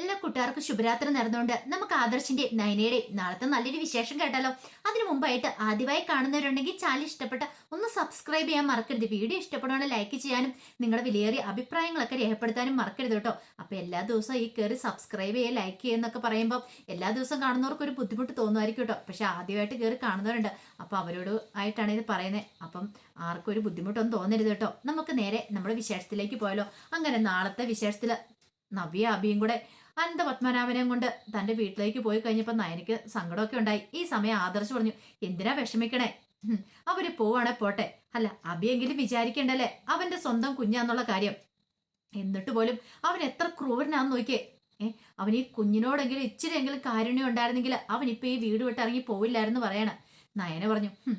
എല്ലാ കൂട്ടുകാർക്കും ശുഭരാത്രി നടന്നുകൊണ്ട് നമുക്ക് ആദർശിന്റെ നയനയുടെ നാളത്തെ നല്ലൊരു വിശേഷം കേട്ടാലോ? അതിനു മുമ്പായിട്ട് ആദ്യമായി കാണുന്നവരുണ്ടെങ്കിൽ ചാനൽ ഇഷ്ടപ്പെട്ട ഒന്ന് സബ്സ്ക്രൈബ് ചെയ്യാൻ മറക്കരുത്. വീഡിയോ ഇഷ്ടപ്പെടുകയാണെങ്കിൽ ലൈക്ക് ചെയ്യാനും നിങ്ങളുടെ വിലയേറിയ അഭിപ്രായങ്ങളൊക്കെ രേഖപ്പെടുത്താനും മറക്കരുത് കേട്ടോ. അപ്പൊ എല്ലാ ദിവസവും ഈ കയറി സബ്സ്ക്രൈബ് ചെയ്യുക ലൈക്ക് ചെയ്യുക എന്നൊക്കെ പറയുമ്പോൾ എല്ലാ ദിവസവും കാണുന്നവർക്ക് ഒരു ബുദ്ധിമുട്ട് തോന്നുമായിരിക്കും കേട്ടോ. പക്ഷെ ആദ്യമായിട്ട് കയറി കാണുന്നവരുണ്ട്. അപ്പൊ അവരോട് ആയിട്ടാണ് ഇത് പറയുന്നത്. അപ്പം ആർക്കും ഒരു ബുദ്ധിമുട്ടൊന്നും തോന്നരുത് കേട്ടോ. നമുക്ക് നേരെ നമ്മുടെ വിശേഷത്തിലേക്ക് പോയാലോ? അങ്ങനെ നാളത്തെ വിശേഷത്തിൽ നവ്യ അബിയും കൂടെ അനന്തപത്മനാഭനെയും കൊണ്ട് തന്റെ വീട്ടിലേക്ക് പോയി കഴിഞ്ഞപ്പോ നയനിക്ക് സങ്കടമൊക്കെ ഉണ്ടായി. ഈ സമയം ആദർശ് പറഞ്ഞു എന്തിനാ വിഷമിക്കണേ? അവർ പോവാണെ പോട്ടെ. അല്ല അബിയെങ്കിലും വിചാരിക്കണ്ടല്ലേ? അവന്റെ സ്വന്തം കുഞ്ഞാന്നുള്ള കാര്യം. എന്നിട്ട് പോലും അവൻ എത്ര ക്രൂരനാന്ന് നോക്കിയേ. ഏ അവൻ ഈ കുഞ്ഞിനോടെങ്കിലും ഇച്ചിരിയെങ്കിലും കാരുണ്യം ഉണ്ടായിരുന്നെങ്കിൽ അവൻ ഇപ്പൊ ഈ വീട് വിട്ട് ഇറങ്ങി പോവില്ലായിരുന്നു പറയണ. നയന പറഞ്ഞു "ഹും,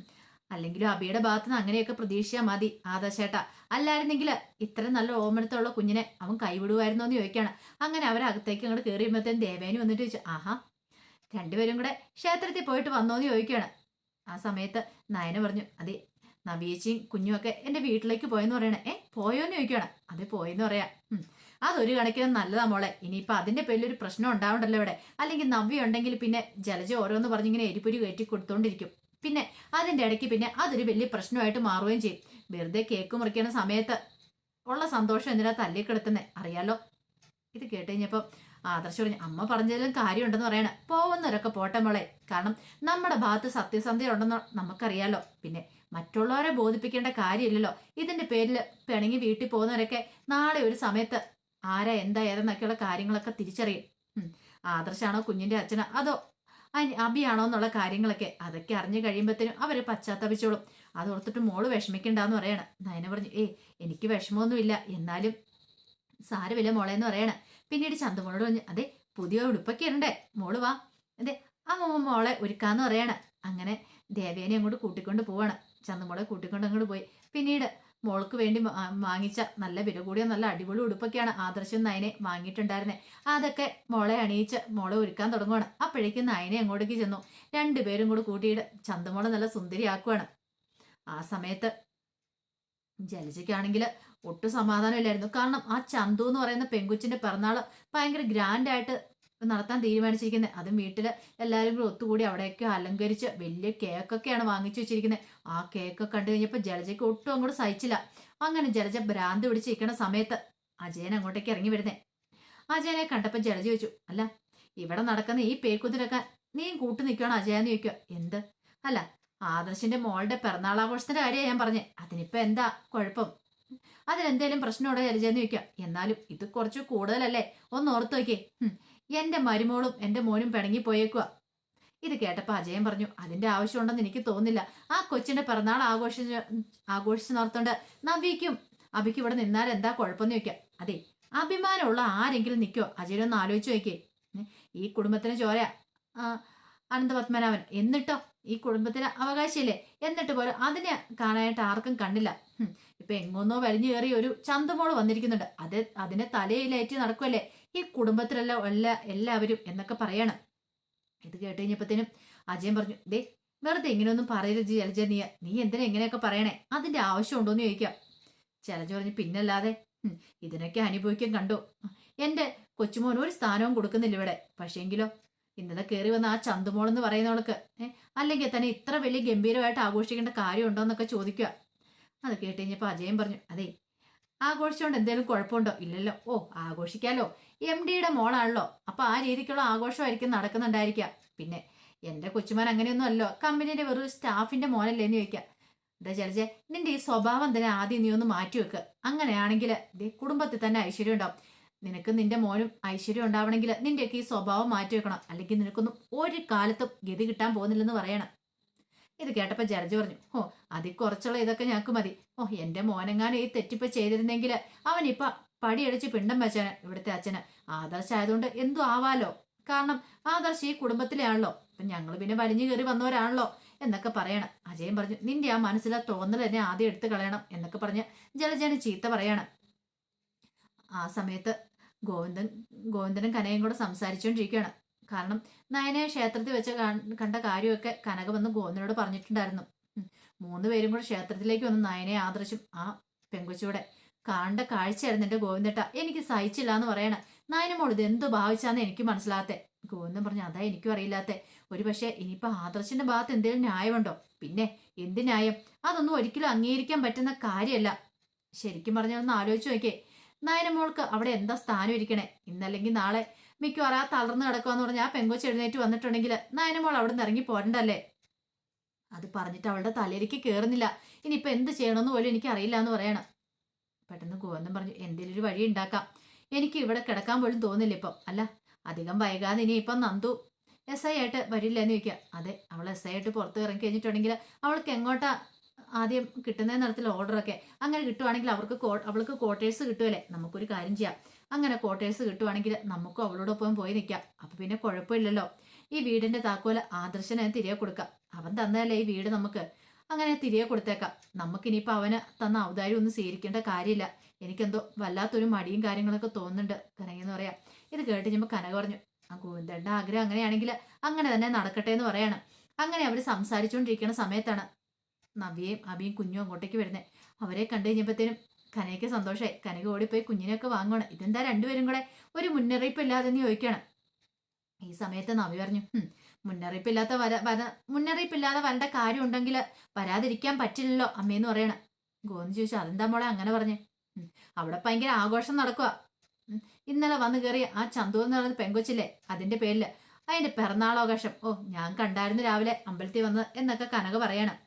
അല്ലെങ്കിലും അബിയുടെ ഭാഗത്ത് നിന്ന് അങ്ങനെയൊക്കെ പ്രതീക്ഷിച്ചാൽ മതി ആദാശേട്ട അല്ലായിരുന്നെങ്കിൽ ഇത്ര നല്ല ഓമനത്തുള്ള കുഞ്ഞിനെ അവൻ കൈവിടുമായിരുന്നോ എന്ന് ചോദിക്കുകയാണ്. അങ്ങനെ അവരകത്തേക്ക് അങ്ങോട്ട് കയറിയുമ്പോഴത്തേനും ദേവേനി വന്നിട്ട് ചോദിച്ചു ആഹാ രണ്ടുപേരും കൂടെ ക്ഷേത്രത്തിൽ പോയിട്ട് വന്നോ എന്ന് ചോദിക്കുകയാണ്. ആ സമയത്ത് നയന പറഞ്ഞു അതെ നവീച്ചിയും കുഞ്ഞും ഒക്കെ എന്റെ വീട്ടിലേക്ക് പോയെന്ന് പറയണേ. ഏ പോയോന്ന് ചോദിക്കുകയാണ്. അതെ പോയെന്ന് പറയാം. അതൊരു കണക്കിന് നല്ലതാ മോളെ. ഇനിയിപ്പോൾ അതിന്റെ പേരിൽ ഒരു പ്രശ്നം ഉണ്ടാവണ്ടല്ലോ ഇവിടെ. അല്ലെങ്കിൽ നവ്യുണ്ടെങ്കിൽ പിന്നെ ജലജ ഓരോന്ന് പറഞ്ഞിങ്ങനെ എരിപ്പൊരി കയറ്റി കൊടുത്തോണ്ടിരിക്കും. പിന്നെ അതിന്റെ ഇടയ്ക്ക് പിന്നെ അതൊരു വലിയ പ്രശ്നമായിട്ട് മാറുകയും ചെയ്യും. വെറുതെ കേക്ക് മുറിക്കുന്ന സമയത്ത് ഉള്ള സന്തോഷം എന്തിനാ തല്ലിക്കിടത്തുന്നേ അറിയാലോ? ഇത് കേട്ട് കഴിഞ്ഞപ്പോ ആദർശ് പറഞ്ഞു അമ്മ പറഞ്ഞതിലും കാര്യമുണ്ടെന്ന് പറയണ. പോവുന്നവരൊക്കെ പോട്ടെ മോളെ. കാരണം നമ്മുടെ ഭാഗത്ത് സത്യസന്ധത ഉണ്ടെന്ന് നമുക്കറിയാലോ. പിന്നെ മറ്റുള്ളവരെ ബോധിപ്പിക്കേണ്ട കാര്യമില്ലല്ലോ. ഇതിന്റെ പേരിൽ പിണങ്ങി വീട്ടിൽ പോകുന്നവരൊക്കെ നാളെ ഒരു സമയത്ത് ആരാ എന്താ ഏതെന്നൊക്കെയുള്ള കാര്യങ്ങളൊക്കെ തിരിച്ചറിയും. ആദർശാണോ കുഞ്ഞിന്റെ അച്ഛനോ? അതോ അബിയാണോ എന്നുള്ള കാര്യങ്ങളൊക്കെ. അതൊക്കെ അറിഞ്ഞു കഴിയുമ്പോഴത്തേനും അവർ പശ്ചാത്തപിച്ചോളും. അത് ഓർത്തിട്ട് മോൾ വിഷമിക്കണ്ടെന്ന് പറയണം. നയന പറഞ്ഞു ഏയ് എനിക്ക് വിഷമമൊന്നുമില്ല. എന്നാലും സാരമില്ല മോളെ എന്ന് പറയണ. പിന്നീട് ചന്തുമോളോട് പറഞ്ഞു അതെ പുതിയ ഉടുപ്പൊക്കെ ഇരണ്ടേ മോൾ വാ. അതെ ആ മോളെ ഒരുക്കാന്ന് പറയണ. അങ്ങനെ ദേവേനെ അങ്ങോട്ട് കൂട്ടിക്കൊണ്ട് പോവാണ്. ചന്തുമോളെ കൂട്ടിക്കൊണ്ട് അങ്ങോട്ട് പോയി. പിന്നീട് മോൾക്ക് വേണ്ടി വാങ്ങിച്ച നല്ല വില കൂടിയ നല്ല അടിപൊളി ഉടുപ്പൊക്കെയാണ് ആദർശം നയനെ വാങ്ങിയിട്ടുണ്ടായിരുന്നത് അതൊക്കെ മോളെ അണിയിച്ച് മോളെ ഒരുക്കാൻ തുടങ്ങുവാണ്. അപ്പോഴേക്കും നയനെ അങ്ങോട്ടേക്ക് ചെന്നു. രണ്ടുപേരും കൂടി കൂട്ടിയിട്ട് ചന്തമോളെ നല്ല സുന്ദരിയാക്കുവാണ്. ആ സമയത്ത് ജലജയ്ക്കാണെങ്കിൽ ഒട്ടും സമാധാനമില്ലായിരുന്നു. കാരണം ആ ചന്തു എന്ന് പറയുന്ന പെങ്കുച്ചിന്റെ പിറന്നാൾ ഭയങ്കര ഗ്രാൻഡ് ആയിട്ട് നടത്താൻ തീരുമാനിച്ചിരിക്കുന്നത് അതും വീട്ടിൽ എല്ലാവരും കൂടി ഒത്തുകൂടി അവിടെയൊക്കെ അലങ്കരിച്ച് വലിയ കേക്കൊക്കെയാണ് വാങ്ങിച്ചു വെച്ചിരിക്കുന്നത് ആ കേക്കൊക്കെ കണ്ടു കഴിഞ്ഞപ്പോൾ ജലജയ്ക്ക് ഒട്ടും അങ്ങോട്ട് സഹിച്ചില്ല. അങ്ങനെ ജലജ ഭ്രാന്ത് പിടിച്ചിരിക്കുന്ന സമയത്ത് അജയൻ അങ്ങോട്ടേക്ക് ഇറങ്ങി വരുന്നേ. അജയനെ കണ്ടപ്പോൾ ജലജ ചോദിച്ചു അല്ല ഇവിടെ നടക്കുന്ന ഈ പേക്കുത്തിനൊക്കെ നീയും കൂട്ടു നിൽക്കണം അജയെന്ന് ചോദിക്കുക. എന്ത്? അല്ല ആദർശിന്റെ മോളുടെ പിറന്നാളാഘോഷത്തിന്റെ കാര്യമാണ് ഞാൻ പറഞ്ഞേ. അതിനിപ്പോ എന്താ കുഴപ്പം? അതിനെന്തേലും പ്രശ്നമുണ്ടോ? ജലജയെന്ന് ചോദിക്കുക. എന്നാലും ഇത് കുറച്ച് കൂടുതലല്ലേ? ഒന്ന് ഓർത്ത് നോക്കിയേ. ഹും, എന്റെ മരുമോളും എന്റെ മോനും പിണങ്ങി പോയേക്കുക ഇത് കേട്ടപ്പോൾ അജയൻ പറഞ്ഞു അതിന്റെ ആവശ്യമുണ്ടെന്ന് എനിക്ക് തോന്നുന്നില്ല. ആ കൊച്ചിന്റെ പിറന്നാൾ ആഘോഷിച്ച് ആഘോഷിച്ച് നടത്തോണ്ട് നവിക്കും അബിക്ക് ഇവിടെ നിന്നാൽ എന്താ കുഴപ്പമെന്ന് ചോദിക്കാം. അതെ അഭിമാനമുള്ള ആരെങ്കിലും നിൽക്കോ അജയനൊന്ന് ആലോചിച്ച് നോക്കിയേ. ഈ കുടുംബത്തിന് ചോര. അനന്തപത്മനാഭൻ എന്നിട്ടോ? ഈ കുടുംബത്തിന് അവകാശമില്ലേ എന്നിട്ട് പോലും അതിനെ കാണാനായിട്ട് ആർക്കും കണ്ടില്ല ഇപ്പൊ എങ്ങോന്നോ വലിഞ്ഞു കയറി ഒരു ചന്തമോൾ വന്നിരിക്കുന്നുണ്ട്. അത് അതിനെ തലയിലേറ്റി നടക്കുമല്ലേ ഈ കുടുംബത്തിലല്ല അല്ല എല്ലാവരും എന്നൊക്കെ പറയണം. ഇത് കേട്ട് കഴിഞ്ഞപ്പോഴത്തേനും അജയൻ പറഞ്ഞു ദേ വെറുതെ ഇങ്ങനെയൊന്നും പറയരുത് ജലജ നീ നീ എന്തിനാ ഇങ്ങനെയൊക്കെ പറയണേ? അതിന്റെ ആവശ്യമുണ്ടോന്ന് ചോദിക്കാം. ജലജ പറഞ്ഞു പിന്നല്ലാതെ ഇതിനൊക്കെ അനുഭവിക്കാൻ കണ്ടു. എന്റെ കൊച്ചുമോൻ ഒരു സ്ഥാനവും കൊടുക്കുന്നില്ല ഇവിടെ. പക്ഷേങ്കിലോ ഇന്നലെ കയറി വന്ന ആ ചന്തുമോൾ എന്ന് പറയുന്നവൾക്ക് അല്ലെങ്കിൽ തന്നെ ഇത്ര വലിയ ഗംഭീരമായിട്ട് ആഘോഷിക്കേണ്ട കാര്യമുണ്ടോ എന്നൊക്കെ ചോദിക്കുക അത് കേട്ട് കഴിഞ്ഞപ്പോൾ അജയൻ പറഞ്ഞു അതെ ആഘോഷിച്ചുകൊണ്ട് എന്തെങ്കിലും കുഴപ്പമുണ്ടോ? ഇല്ലല്ലോ. ഓ ആഘോഷിക്കാലോ. എം ഡിയുടെ മോളാണല്ലോ. അപ്പൊ ആ രീതിക്കുള്ള ആഘോഷമായിരിക്കും നടക്കുന്നുണ്ടായിരിക്കുക. പിന്നെ എന്റെ കൊച്ചുമാൻ അങ്ങനെയൊന്നും അല്ലോ കമ്പനിയുടെ വെറും സ്റ്റാഫിന്റെ മോനല്ലേ എന്ന് ചോദിക്കാം എന്താ ചലച്ചേ നിന്റെ ഈ സ്വഭാവം തന്നെ ആദ്യം നീ ഒന്ന് മാറ്റി വെക്ക്. അങ്ങനെയാണെങ്കിൽ കുടുംബത്തിൽ തന്നെ ഐശ്വര്യം ഉണ്ടാവും. നിനക്ക് നിന്റെ മോനും ഐശ്വര്യം ഉണ്ടാവണമെങ്കിൽ നിന്റെയൊക്കെ ഈ സ്വഭാവം മാറ്റി വെക്കണം. അല്ലെങ്കിൽ നിനക്കൊന്നും ഒരു കാലത്തും ഗതി കിട്ടാൻ പോകുന്നില്ലെന്ന് പറയണം. ഇത് കേട്ടപ്പോൾ ജലജ പറഞ്ഞു ഓ അതിൽ കുറച്ചുള്ള ഇതൊക്കെ ഞങ്ങൾക്ക് മതി. ഓ എന്റെ മോനെങ്ങാനും ഈ തെറ്റിപ്പ് ചെയ്തിരുന്നെങ്കിൽ അവൻ ഇപ്പൊ പടിയടിച്ച് പിണ്ടം വെച്ചാണ് ഇവിടുത്തെ അച്ഛന്. ആദർശായതുകൊണ്ട് എന്തോ ആവാലോ? കാരണം ആദർശ ഈ കുടുംബത്തിലെ ആണല്ലോ അപ്പൊ ഞങ്ങൾ പിന്നെ വലിഞ്ഞു കയറി വന്നവരാണല്ലോ എന്നൊക്കെ പറയണം. അജയൻ പറഞ്ഞു നിന്റെ ആ മനസ്സിലെ തോന്നൽ തന്നെ ആദ്യം എടുത്തു കളയണം എന്നൊക്കെ പറഞ്ഞ് ജലജന് ചീത്ത പറയണം. ആ സമയത്ത് ഗോവിന്ദൻ ഗോവിന്ദനും കനയും കൂടെ സംസാരിച്ചുകൊണ്ടിരിക്കുകയാണ് കാരണം നയനെ ക്ഷേത്രത്തിൽ വെച്ച കണ്ട കാര്യമൊക്കെ കനക വന്ന് ഗോവിന്ദനോട് പറഞ്ഞിട്ടുണ്ടായിരുന്നു. മൂന്ന് പേരും കൂടെ ക്ഷേത്രത്തിലേക്ക് വന്ന് നയനെ ആദർശം ആ പെങ്കൊച്ചൂടെ കാണേണ്ട കാഴ്ചയായിരുന്നു ഗോവിന്ദട്ട. എനിക്ക് സഹിച്ചില്ല എന്ന് പറയണ. നായനമോൾ ഇത് എന്ത് ഭാവിച്ചാന്ന് എനിക്ക് മനസ്സിലാത്തെ ഗോവിന്ദൻ പറഞ്ഞു അതാ എനിക്കും അറിയില്ലാത്തെ. ഒരു പക്ഷേ ഇനിയിപ്പോ ആദർശിന്റെ ഭാഗത്ത് എന്തെങ്കിലും ന്യായമുണ്ടോ? പിന്നെ എന്ത് ന്യായം? അതൊന്നും ഒരിക്കലും അംഗീകരിക്കാൻ പറ്റുന്ന കാര്യമല്ല ശരിക്കും പറഞ്ഞാൽ ഒന്ന് ആലോചിച്ചു നോക്കിയേ. നയനമോൾക്ക് അവിടെ എന്താ സ്ഥാനം ഇരിക്കണേ? ഇന്നല്ലെങ്കിൽ നാളെ മിക്കവാറും ആ തളർന്ന് കിടക്കുവാന്ന് പറഞ്ഞാൽ ആ പെങ്കൊച്ച് എഴുന്നേറ്റ് വന്നിട്ടുണ്ടെങ്കിൽ നയനമോൾ അവിടെ നിന്ന് ഇറങ്ങി പോരണ്ടല്ലേ? അത് പറഞ്ഞിട്ട് അവളുടെ തലയിലേക്ക് കയറുന്നില്ല ഇനിയിപ്പോൾ എന്ത് ചെയ്യണമെന്ന് പോലും എനിക്ക് അറിയില്ല എന്ന് പറയണം. പെട്ടെന്ന് ഗോവന്ദൻ പറഞ്ഞു എന്തെങ്കിലും ഒരു വഴി ഉണ്ടാക്കാം എനിക്ക് ഇവിടെ കിടക്കാൻ പോലും തോന്നില്ല ഇപ്പം. അല്ല അധികം വൈകാതെ ഇനി ഇപ്പം നന്ദു എസ് ഐ ആയിട്ട് വരില്ല എന്ന് ചോദിക്കുക അതെ അവൾ എസ് ഐ ആയിട്ട് പുറത്ത് ഇറങ്ങി കഴിഞ്ഞിട്ടുണ്ടെങ്കിൽ അവൾക്ക് എങ്ങോട്ടാ ആദ്യം കിട്ടുന്ന നടത്തിൽ ഓർഡറൊക്കെ അങ്ങനെ കിട്ടുവാണെങ്കിൽ അവർക്ക് അവൾക്ക് ക്വാർട്ടേഴ്സ് കിട്ടുമല്ലേ നമുക്കൊരു കാര്യം ചെയ്യാം. അങ്ങനെ ക്വാർട്ടേഴ്സ് കിട്ടുവാണെങ്കിൽ നമുക്കും അവളോടൊപ്പം പോയി നിൽക്കാം അപ്പം പിന്നെ കുഴപ്പമില്ലല്ലോ. ഈ വീടിന്റെ താക്കോൽ ആദർശനെ തിരികെ കൊടുക്കാം. അവൻ തന്നതല്ലേ ഈ വീട് നമുക്ക്? അങ്ങനെ തിരികെ കൊടുത്തേക്കാം. നമുക്കിനിയിപ്പോൾ അവന് തന്ന ഔദാര്യം ഒന്നും സ്വീകരിക്കേണ്ട കാര്യമില്ല. എനിക്കെന്തോ വല്ലാത്തൊരു മടിയും കാര്യങ്ങളൊക്കെ തോന്നുന്നുണ്ട്. കനകെന്ന് പറയാം. ഇത് കേട്ട് കഴിയുമ്പോൾ കനക പറഞ്ഞു ആ ഗോവിന്ദന്റെ ആഗ്രഹം അങ്ങനെയാണെങ്കിൽ അങ്ങനെ തന്നെ നടക്കട്ടെ എന്ന് പറയണം. അങ്ങനെ അവർ സംസാരിച്ചുകൊണ്ടിരിക്കുന്ന സമയത്താണ് നവ്യയും അബിയും കുഞ്ഞും അങ്ങോട്ടേക്ക് വരുന്നത് അവരെ കണ്ടു കഴിഞ്ഞപ്പോഴത്തേനും കനയ്ക്ക് സന്തോഷമായി കനക ഓടിപ്പോയി കുഞ്ഞിനെയൊക്കെ വാങ്ങണം ഇതെന്താ രണ്ടുപേരും കൂടെ ഒരു മുന്നറിയിപ്പ് ഇല്ലാതെ എന്ന് ചോദിക്കുകയാണ്. ഈ സമയത്ത് നവി പറഞ്ഞു "ഹും, മുന്നറിയിപ്പില്ലാത്ത വര വര മുന്നറിയിപ്പില്ലാതെ വരേണ്ട കാര്യം ഉണ്ടെങ്കിൽ വരാതിരിക്കാൻ പറ്റില്ലല്ലോ അമ്മയെന്ന് പറയണം. ഗോന്ന് ചോദിച്ചു അതെന്താ മോളെ അങ്ങനെ പറഞ്ഞേ? "ഉം, അവിടെ ഭയങ്കര ആഘോഷം നടക്കുക ഇന്നലെ വന്നു കയറി ആ ചന്തു എന്ന് പറയുന്ന പെങ്കൊച്ചില്ലേ അതിന്റെ പേരിൽ അതിന്റെ പിറന്നാളാഘോഷം ഓ ഞാൻ കണ്ടായിരുന്നു രാവിലെ അമ്പലത്തിൽ വന്ന് എന്നൊക്കെ കനക പറയണം.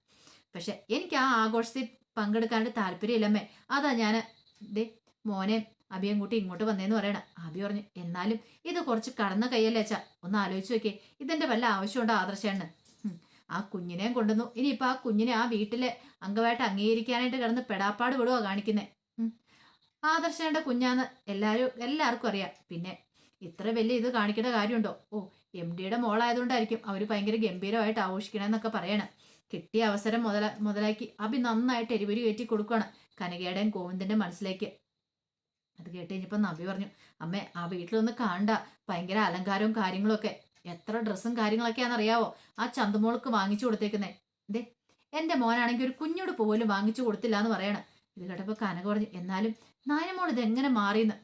പക്ഷെ എനിക്ക് ആ ആഘോഷത്തിൽ പങ്കെടുക്കാണ്ട് താല്പര്യമില്ലമ്മേ. അതാ ഞാൻ ദേ മോനെ അഭിയും കൂട്ടി ഇങ്ങോട്ട് വന്നേന്ന് പറയണം. അഭി പറഞ്ഞു എന്നാലും ഇത് കുറച്ച് കടന്ന കൈയല്ലേ അച്ഛാ? ഒന്ന് ആലോചിച്ച് നോക്കിയേ. ഇതിന്റെ വല്ല ആവശ്യമുണ്ടോ ആദർശേണ്. ആ കുഞ്ഞിനെയും കൊണ്ടുവന്നു. ഇനിയിപ്പോ ആ കുഞ്ഞിനെ ആ വീട്ടിലെ അംഗമായിട്ട് അംഗീകരിക്കാനായിട്ട് കിടന്ന് പെടാപ്പാട് വിടുവാ കാണിക്കുന്നെ. ആദർശേണ്ട കുഞ്ഞാന്ന് എല്ലാരും എല്ലാവർക്കും അറിയാം. പിന്നെ ഇത്ര വലിയ ഇത് കാണിക്കേണ്ട കാര്യമുണ്ടോ? ഓ എം ഡിയുടെ മോളായതുകൊണ്ടായിരിക്കും അവർ ഭയങ്കര ഗംഭീരമായിട്ട് ആഘോഷിക്കണമെന്നൊക്കെ പറയണം. കിട്ടിയ അവസരം മുതല മുതലാക്കി അഭി നന്നായിട്ട് എരിവരി കയറ്റി കൊടുക്കുകയാണ് കനകയുടെയും ഗോവിന്ദന്റെ മനസ്സിലേക്ക്. അത് കേട്ട് കഴിഞ്ഞപ്പോൾ നബി പറഞ്ഞു അമ്മേ ആ വീട്ടിലൊന്ന് കാണണ്ട. ഭയങ്കര അലങ്കാരവും കാര്യങ്ങളൊക്കെ. എത്ര ഡ്രസ്സും കാര്യങ്ങളൊക്കെയാണെന്ന് അറിയാവോ ആ ചന്തുമോൾക്ക് വാങ്ങിച്ചു കൊടുത്തേക്കുന്നേ. ദേ എന്റെ മോനാണെങ്കിൽ ഒരു കുഞ്ഞോട് പോലും വാങ്ങിച്ചു കൊടുത്തില്ല എന്ന് പറയണം. ഇത് കേട്ടപ്പോൾ കനക പറഞ്ഞു എന്നാലും നയനമോൾ ഇത് എങ്ങനെ മാറിയെന്ന്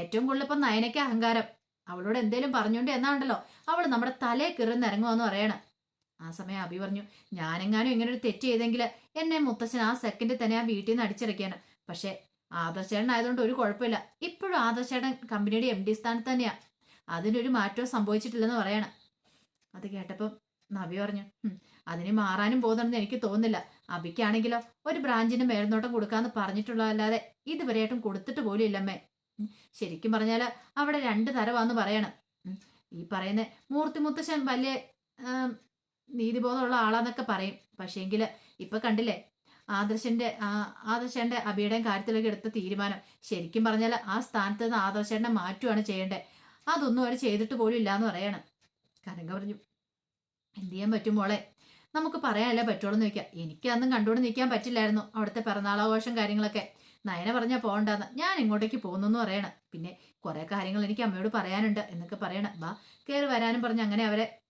ഏറ്റവും കൂടുതൽ ഇപ്പം നയനയ്ക്ക് അഹങ്കാരം. അവളോട് എന്തേലും പറഞ്ഞോണ്ട് എന്നാണ്ടല്ലോ അവൾ നമ്മുടെ തലേ കിറന്ന് ഇറങ്ങുമെന്ന് പറയണം. ആ സമയം അഭി പറഞ്ഞു ഞാനെങ്ങാനും ഇങ്ങനെ ഒരു തെറ്റ് ചെയ്തെങ്കിൽ എന്നെ മുത്തച്ഛൻ ആ സെക്കൻഡിൽ തന്നെ ആ വീട്ടിൽ നിന്ന് അടിച്ചിറക്കിയാണ് പക്ഷേ ആദർശേടൻ ആയതുകൊണ്ട് ഒരു കുഴപ്പമില്ല. ഇപ്പോഴും ആദർശേടൻ കമ്പനിയുടെ എം ഡി സ്ഥാനത്ത് തന്നെയാ. അതിനൊരു മാറ്റവും സംഭവിച്ചിട്ടില്ലെന്ന് പറയണം. അത് കേട്ടപ്പം നബി പറഞ്ഞു "ഹും, അതിന് മാറാനും പോകുന്നുണ്ടെന്ന് എനിക്ക് തോന്നുന്നില്ല. അബിക്കാണെങ്കിലോ ഒരു ബ്രാഞ്ചിന് മേൽനോട്ടം കൊടുക്കാന്ന് പറഞ്ഞിട്ടുള്ളതല്ലാതെ ഇതുവരെയായിട്ടും കൊടുത്തിട്ട് പോലും ഇല്ലമ്മേ. ശരിക്കും പറഞ്ഞാൽ അവിടെ രണ്ട് തരവാന്ന് പറയണം. ഈ പറയുന്ന മൂർത്തി മുത്തശ്ശൻ വലിയ നീതിബോധമുള്ള ആളാന്നൊക്കെ പറയും. പക്ഷേങ്കിൽ ഇപ്പൊ കണ്ടില്ലേ ആദർശന്റെ ആദർശന്റെ അബിയുടെയും കാര്യത്തിലേക്ക് എടുത്ത തീരുമാനം. ശരിക്കും പറഞ്ഞാൽ ആ സ്ഥാനത്ത് നിന്ന് ആദർശനെ മാറ്റുകയാണ് ചെയ്യേണ്ടത്. അതൊന്നും അവർ ചെയ്തിട്ട് പോലും ഇല്ല എന്ന് പറയണം. കരങ്ക പറഞ്ഞു എന്ത് ചെയ്യാൻ പറ്റും മോളെ? നമുക്ക് പറയാനല്ലേ പറ്റുള്ളൂ എന്ന് ചോദിക്കാം. എനിക്ക് അന്നും കണ്ടുകൊണ്ട് നിൽക്കാൻ പറ്റില്ലായിരുന്നു അവിടുത്തെ പിറന്നാളാഘോഷം കാര്യങ്ങളൊക്കെ. നയന പറഞ്ഞാൽ പോകണ്ടെന്ന് ഞാൻ ഇങ്ങോട്ടേക്ക് പോകുന്നു എന്ന് പറയണം. പിന്നെ കുറേ കാര്യങ്ങൾ എനിക്ക് അമ്മയോട് പറയാനുണ്ട് എന്നൊക്കെ പറയണം. ബാ കയറി വരാനും പറഞ്ഞ് അങ്ങനെ അവരെ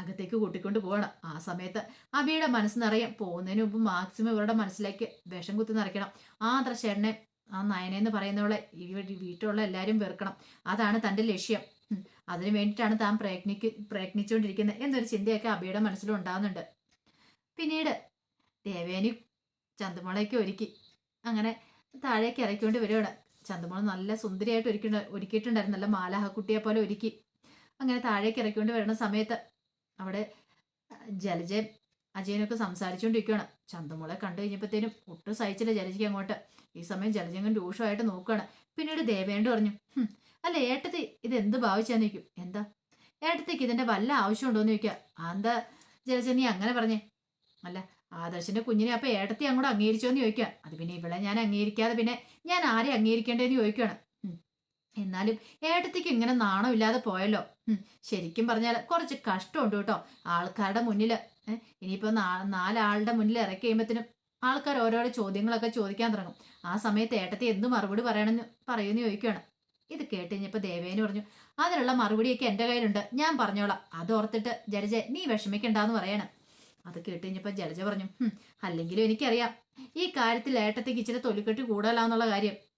അകത്തേക്ക് കൂട്ടിക്കൊണ്ട് പോകണം. ആ സമയത്ത് അബിയുടെ മനസ്സ് നിറയാം പോകുന്നതിന് മുമ്പ് മാക്സിമം ഇവരുടെ മനസ്സിലേക്ക് വിഷം കുത്തി നിറയ്ക്കണം. ആ ദ്രശേനെ ആ നയനെന്ന് പറയുന്നവളെ ഈ വീട്ടിലുള്ള എല്ലാവരും വെറുക്കണം. അതാണ് തന്റെ ലക്ഷ്യം. അതിനു വേണ്ടിയിട്ടാണ് താൻ പ്രയത്നിക്ക് പ്രയത്നിച്ചുകൊണ്ടിരിക്കുന്നത് എന്നൊരു ചിന്തയൊക്കെ അബിയുടെ മനസ്സിലും ഉണ്ടാകുന്നുണ്ട് പിന്നീട് ദേവേനി ചന്തുമോളയൊക്കെ ഒരുക്കി. അങ്ങനെ താഴേക്ക് ഇറക്കിക്കൊണ്ട് വരികയാണ്. ചന്തുമോൾ നല്ല സുന്ദരിയായിട്ട് ഒരുക്കി ഒരുക്കിയിട്ടുണ്ടായിരുന്നു നല്ല മാലാഹക്കുട്ടിയെ പോലെ ഒരുക്കി. അങ്ങനെ താഴേക്ക് ഇറക്കിക്കൊണ്ട് വരുന്ന സമയത്ത് അവിടെ ജലജ അജയനൊക്കെ സംസാരിച്ചുകൊണ്ടിരിക്കുകയാണ് ചന്തമുളെ കണ്ടു കഴിഞ്ഞപ്പോഴത്തേനും ഒട്ടും സഹിച്ചില്ല ജലജയ്ക്ക് അങ്ങോട്ട്. ഈ സമയം ജലജങ്ങൻ രൂക്ഷമായിട്ട് നോക്കുകയാണ് പിന്നീട് ദേവേണ്ട പറഞ്ഞു അല്ല ഏട്ടത്തി ഇത് എന്ത് ഭാവിച്ചാന്ന് എന്താ? ഏട്ടത്തേക്ക് ഇതിന്റെ വല്ല ആവശ്യമുണ്ടോന്ന് ചോദിക്കുക. എന്താ ജലജ നീ അങ്ങനെ പറഞ്ഞേ? അല്ല ആദർശന്റെ കുഞ്ഞിനെ അപ്പോൾ ഏട്ടത്തി അങ്ങോട്ട് അംഗീകരിച്ചോന്ന് ചോദിക്കുക. അത് പിന്നെ ഇവിടെ ഞാൻ അംഗീകരിക്കാതെ പിന്നെ ഞാൻ ആരെ അംഗീകരിക്കേണ്ടതെന്ന് ചോദിക്കുകയാണ്. എന്നാലും ഏട്ടത്തിക്ക് ഇങ്ങനെ നാണമില്ലാതെ പോയല്ലോ. ശരിക്കും പറഞ്ഞാൽ കുറച്ച് കഷ്ടമുണ്ട് കേട്ടോ ആൾക്കാരുടെ മുന്നിൽ ഇനിയിപ്പോ നാ- നാലാളുടെ മുന്നിൽ ഇറക്കി ആൾക്കാർ ഓരോരോ ചോദ്യങ്ങളൊക്കെ ചോദിക്കാൻ തുടങ്ങും. ആ സമയത്ത് ഏട്ടത്തി എന്ത് മറുപടി പറയണമെന്ന് പറയുമെന്ന് ചോദിക്കുകയാണ് ഇത് കേട്ട് കഴിഞ്ഞപ്പോ ദേവേന് പറഞ്ഞു അതിനുള്ള മറുപടിയൊക്കെ എന്റെ കയ്യിലുണ്ട്. ഞാൻ പറഞ്ഞോളാം. അത് ഓർത്തിട്ട് ജലജ നീ വിഷമിക്കണ്ടെന്ന് പറയണം. അത് കേട്ട് കഴിഞ്ഞപ്പോ ജലജ പറഞ്ഞു "ഹും, അല്ലെങ്കിലും എനിക്കറിയാം. ഈ കാര്യത്തിൽ ഏട്ടത്തേക്ക് ഇച്ചിരി തൊലിക്കെട്ടി കൂടുതലാന്നുള്ള കാര്യം.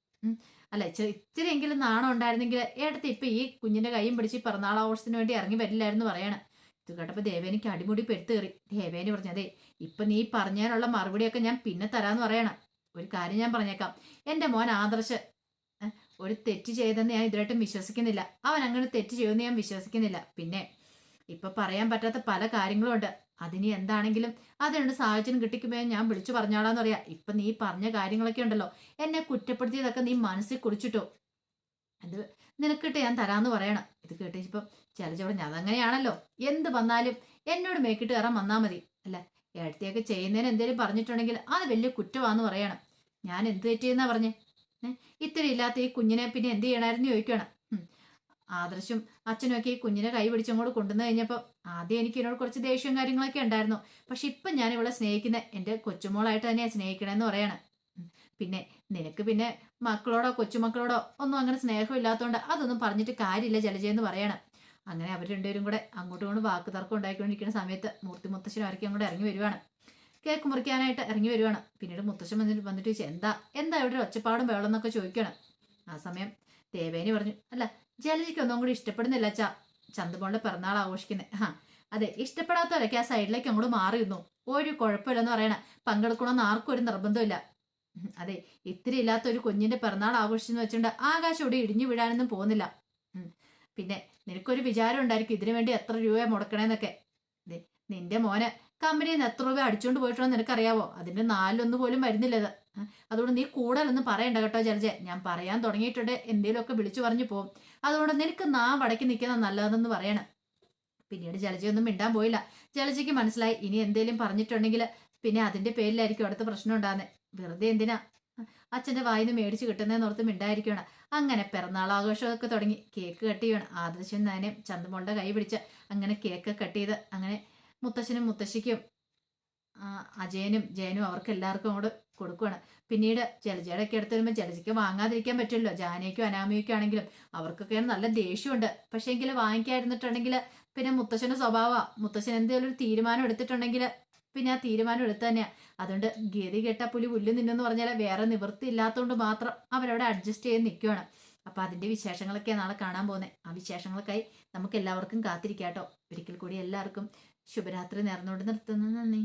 അല്ല ഇച്ചിരി ഇച്ചിരിയെങ്കിലും നാണം ഉണ്ടായിരുന്നെങ്കിൽ ഏട്ടത്തി ഇപ്പൊ ഈ കുഞ്ഞിന്റെ കൈയും പിടിച്ച് പിറന്നാളാഘോഷത്തിന് വേണ്ടി ഇറങ്ങി വരില്ലായിരുന്നു പറയണം. ഇത് കേട്ടപ്പോ ദേവേനിക്ക് അടിമുടി പെടുത്തേറി ദേവേനി പറഞ്ഞു അതെ ഇപ്പൊ നീ പറഞ്ഞതിനുള്ള മറുപടിയൊക്കെ ഞാൻ പിന്നെ തരാന്ന് പറയണം. ഒരു കാര്യം ഞാൻ പറഞ്ഞേക്കാം. എന്റെ മോൻ ആദർശ് ഒരു തെറ്റ് ചെയ്തെന്ന് ഞാൻ ഇതുവരായിട്ടും വിശ്വസിക്കുന്നില്ല. അവൻ അങ്ങനെ തെറ്റ് ചെയ്യുമെന്ന് ഞാൻ വിശ്വസിക്കുന്നില്ല. പിന്നെ ഇപ്പൊ പറയാൻ പറ്റാത്ത പല കാര്യങ്ങളും ഉണ്ട് അതിനി എന്താണെങ്കിലും അതിനുള്ള സാഹചര്യം കിട്ടിക്കുമ്പോ ഞാൻ വിളിച്ചു പറഞ്ഞാളാന്ന് പറയാ. ഇപ്പൊ നീ പറഞ്ഞ കാര്യങ്ങളൊക്കെ ഉണ്ടല്ലോ. എന്നെ കുറ്റപ്പെടുത്തിയതൊക്കെ നീ മനസ്സിൽ കുറിച്ചിട്ടോ? അത് നിനക്കിട്ട് ഞാൻ തരാന്ന് പറയണം. ഇത് കേട്ടിപ്പോ ഞാൻ അതങ്ങനെയാണല്ലോ. എന്ത് വന്നാലും എന്നോട് മേക്കിട്ട് കയറാൻ വന്നാൽ മതി. അല്ല ഏടത്തിയൊക്കെ ചെയ്യുന്നതിന് എന്തേലും പറഞ്ഞിട്ടുണ്ടെങ്കിൽ അത് വലിയ കുറ്റമാന്ന് പറയണം. ഞാൻ എന്ത് തെറ്റിയെന്നാ പറഞ്ഞേ? ഇത്തിരി ഇല്ലാത്ത ഈ കുഞ്ഞിനെ പിന്നെ എന്ത് ചെയ്യണമായിരുന്നു ചോദിക്കണം. ആദർശും അച്ഛനും ഒക്കെ ഈ കുഞ്ഞിനെ കൈ പിടിച്ചങ്ങോട്ട് കൊണ്ടുവന്ന് കഴിഞ്ഞപ്പോൾ ആദ്യം എനിക്ക് എന്നോട് കുറച്ച് ദേഷ്യവും കാര്യങ്ങളൊക്കെ ഉണ്ടായിരുന്നു. പക്ഷെ ഇപ്പം ഞാൻ ഇവളെ സ്നേഹിക്കുന്ന എന്റെ കൊച്ചുമോളായിട്ട് തന്നെയാണ് സ്നേഹിക്കണമെന്ന് പറയണം. പിന്നെ നിനക്ക് പിന്നെ മക്കളോടോ കൊച്ചുമക്കളോടോ ഒന്നും അങ്ങനെ സ്നേഹം ഇല്ലാത്തതുകൊണ്ട് അതൊന്നും പറഞ്ഞിട്ട് കാര്യമില്ല ജലജയെന്ന് പറയണം. അങ്ങനെ അവർ രണ്ടുപേരും കൂടെ അങ്ങോട്ടും ഇങ്ങോട്ടും വാക്ക് തർക്കം ഉണ്ടായിക്കൊണ്ടിരിക്കുന്ന സമയത്ത് മൂർത്തി മുത്തശ്ശനും അവർക്ക് അങ്ങോട്ട് ഇറങ്ങി വരുവാണ്. കേക്ക് മുറിക്കാനായിട്ട് ഇറങ്ങി വരുവാണ്. പിന്നീട് മുത്തശ്ശൻ വന്നിട്ട് വന്നിട്ട് ചോദിച്ചു എന്താ? എന്താ ഇവിടെ ഒച്ചപ്പാടും എന്നൊക്കെ ചോദിക്കണം ആ സമയം ദേവേനി പറഞ്ഞു അല്ല ജലജിക്ക് ഒന്നും കൂടി ഇഷ്ടപ്പെടുന്നില്ല. ച ചന്തുമോളുടെ പിറന്നാൾ ആഘോഷിക്കുന്നത് ആ അതെ ഇഷ്ടപ്പെടാത്തവരൊക്കെ ആ സൈഡിലേക്ക് അങ്ങോട്ട് മാറിയിരുന്നു. ഒരു കുഴപ്പമില്ലെന്ന് പറയണ. പങ്കെടുക്കണമെന്ന് ആർക്കും ഒരു നിർബന്ധമില്ല അതെ ഇത്തിരി ഇല്ലാത്ത ഒരു കുഞ്ഞിന്റെ പിറന്നാൾ ആഘോഷിച്ചെന്ന് വെച്ചിട്ടുണ്ട് ആകാശം ഇവിടെ ഇടിഞ്ഞു വീഴാനൊന്നും പോകുന്നില്ല. പിന്നെ നിനക്കൊരു വിചാരം ഉണ്ടായിരിക്കും ഇതിനു വേണ്ടി എത്ര രൂപ മുടക്കണേന്നൊക്കെ. നിന്റെ മോനെ കമ്പനിയിൽ നിന്ന് എത്ര രൂപ അടിച്ചുകൊണ്ട് പോയിട്ടുണ്ടെന്ന് നിനക്കറിയാവോ? അതിന്റെ നാലിലൊന്നും പോലും വരുന്നില്ല ഇത്. അതുകൊണ്ട് നീ കൂടുതലൊന്നും പറയണ്ട കേട്ടോ ജലജെ. ഞാൻ പറയാൻ തുടങ്ങിയിട്ടുണ്ട്. എന്തെങ്കിലുമൊക്കെ വിളിച്ചു പറഞ്ഞു പോകും അതുകൊണ്ട് നിനക്ക് നാ വടക്കി നിൽക്കുന്ന നല്ലതെന്ന് പറയണം. പിന്നീട് ജലജയൊന്നും മിണ്ടാൻ പോയില്ല. ജലജയ്ക്ക് മനസ്സിലായി. ഇനി എന്തേലും പറഞ്ഞിട്ടുണ്ടെങ്കിൽ പിന്നെ അതിന്റെ പേരിലായിരിക്കും അടുത്ത പ്രശ്നം ഉണ്ടാകുന്നത്. വെറുതെ എന്തിനാ? അച്ഛന്റെ വായിന്ന് മേടിച്ച് കിട്ടുന്നതെന്ന് ഓർത്ത് മിണ്ടായിരിക്കണം അങ്ങനെ പിറന്നാൾ ആഘോഷമൊക്കെ തുടങ്ങി. കേക്ക് കട്ട് ചെയ്യണം ആദർശൻ തന്നെ ചന്തമോളുടെ കൈ പിടിച്ച് അങ്ങനെ കേക്ക് കട്ട് ചെയ്ത് അങ്ങനെ മുത്തശ്ശനും മുത്തശ്ശിക്കും അജയനും ജയനും അവർക്കെല്ലാവർക്കും അങ്ങോട്ട് കൊടുക്കുകയാണ് പിന്നീട് ജലജയുടെ ഒക്കെ എടുത്ത് വരുമ്പോൾ ജലജയ്ക്ക് വാങ്ങാതിരിക്കാൻ പറ്റില്ലല്ലോ. ജാനയ്ക്കും അനാമയ്ക്കും ആണെങ്കിലും അവർക്കൊക്കെ നല്ല ദേഷ്യമുണ്ട്. പക്ഷേ എങ്കിൽ വാങ്ങിക്കാതിരുന്നിട്ടുണ്ടെങ്കിൽ പിന്നെ മുത്തശ്ശന്റെ സ്വഭാവമാണ് മുത്തശ്ശൻ എന്തെങ്കിലും ഒരു തീരുമാനം എടുത്തിട്ടുണ്ടെങ്കിൽ പിന്നെ ആ തീരുമാനം എടുത്തു തന്നെയാണ് അതുകൊണ്ട് ഗതി കെട്ട പുലി പുല്ല് നിന്നെന്ന് പറഞ്ഞാൽ വേറെ നിവൃത്തി ഇല്ലാത്തതുകൊണ്ട് മാത്രം അവരവിടെ അഡ്ജസ്റ്റ് ചെയ്ത് നിൽക്കുകയാണ് അപ്പോൾ അതിന്റെ വിശേഷങ്ങളൊക്കെ നാളെ കാണാൻ പോകുന്നത് ആ വിശേഷങ്ങൾക്കായി നമുക്ക് എല്ലാവർക്കും കാത്തിരിക്കാട്ടോ. ഒരിക്കൽ കൂടി എല്ലാവർക്കും ശുഭരാത്രി നേർന്നുകൊണ്ട് നിർത്തുന്നു. നന്ദി.